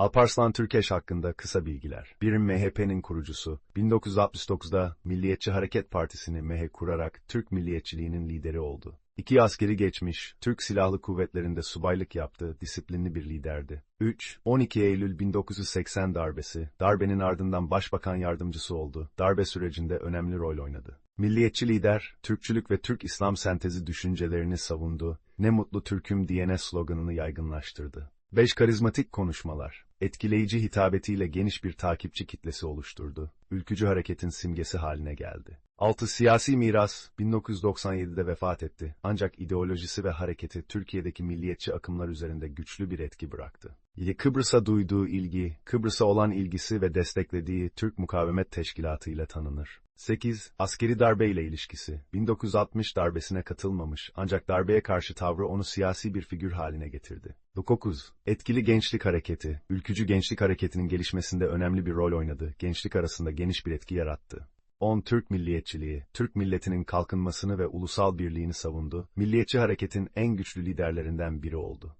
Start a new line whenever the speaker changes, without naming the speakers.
Alparslan Türkeş hakkında kısa bilgiler. Birim MHP'nin kurucusu. 1969'da Milliyetçi Hareket Partisi'ni MHP kurarak Türk milliyetçiliğinin lideri oldu. İki askeri geçmiş, Türk Silahlı Kuvvetleri'nde subaylık yaptı, disiplinli bir liderdi. 3. 12 Eylül 1980 darbesi, darbenin ardından başbakan yardımcısı oldu. Darbe sürecinde önemli rol oynadı. Milliyetçi lider, Türkçülük ve Türk İslam sentezi düşüncelerini savundu, ne mutlu Türk'üm diyene sloganını yaygınlaştırdı. 5. Karizmatik konuşmalar, etkileyici hitabetiyle geniş bir takipçi kitlesi oluşturdu. Ülkücü hareketin simgesi haline geldi. 6. Siyasi miras, 1997'de vefat etti. Ancak ideolojisi ve hareketi Türkiye'deki milliyetçi akımlar üzerinde güçlü bir etki bıraktı. 7. Kıbrıs'a duyduğu ilgi, Kıbrıs'a olan ilgisi ve desteklediği Türk Mukavemet Teşkilatı ile tanınır. 8. Askeri darbe ile ilişkisi. 1960 darbesine katılmamış ancak darbeye karşı tavrı onu siyasi bir figür haline getirdi. 9. Etkili gençlik hareketi. Ülkücü gençlik hareketinin gelişmesinde önemli bir rol oynadı. Gençlik arasında geniş bir etki yarattı. 10. Türk milliyetçiliği, Türk milletinin kalkınmasını ve ulusal birliğini savundu. Milliyetçi hareketin en güçlü liderlerinden biri oldu.